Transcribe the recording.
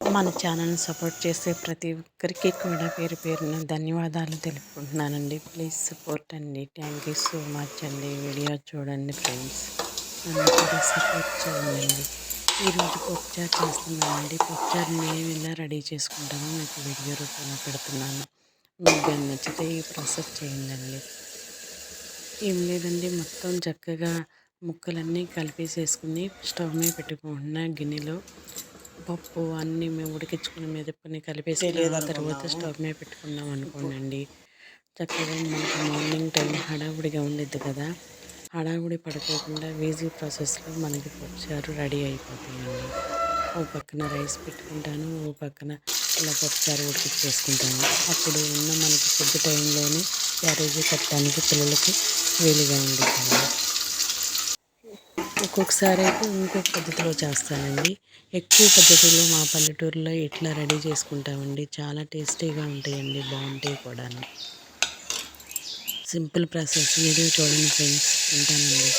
మన ఛానల్ని సపోర్ట్ చేసే ప్రతి ఒక్కరికి కూడా పేరు పేరున ధన్యవాదాలు తెలుపుకుంటున్నానండి. ప్లీజ్ సపోర్ట్ అండి. థ్యాంక్ యూ సో మచ్ అండి. వీడియో చూడండి ఫ్రెండ్స్. నన్ను కూడా సపోర్ట్ చేయండి. ఈరోజు పప్పుచారు చేస్తున్నానండి. పప్పుచారు నేను ఇలా రెడీ చేసుకుంటాను మీకు వీడియో రూపంలో పెడుతున్నాను. మీకు నచ్చితే ఈ ప్రాసెస్ చేయండి ఏం లేదండి. మొత్తం చక్కగా ముక్కలన్నీ కలిపేసేసుకుని స్టవ్ మీద పెట్టుకుంటున్న గిన్నెలో పప్పు అన్నీ మేము ఉడికించుకున్న. మీద పని కలిపేసి తర్వాత స్టవ్ మీద పెట్టుకున్నాం అనుకోండి చక్కగా మనకు మార్నింగ్ టైం హడావుడిగా ఉండిద్ది కదా. హడావుడి పడుకోకుండా ఈజీ ప్రాసెస్లో మనకి పప్పుచారు రెడీ అయిపోతాయండి. ఓ పక్కన రైస్ పెట్టుకుంటాను ఓ పక్కన ఇలా పప్పుచారు ఉడికించేసుకుంటాను. అప్పుడు ఉన్న మనకి ఫుడ్ టైంలోనే క్యారేజీ కట్టడానికి పిల్లలకి వీలుగా ఉండిద్దండి. ఒక్కొక్కసారి అయితే ఇంకొక పద్ధతిలో చేస్తానండి. ఎక్కువ పద్ధతిలో మా పల్లెటూరులో ఇట్లా రెడీ చేసుకుంటామండి చాలా టేస్టీగా ఉంటాయండి బాగుంటాయి కూడా సింపుల్ ప్రాసెస్. వీడియో చూడండి ఫ్రెండ్స్. ఉంటానండి.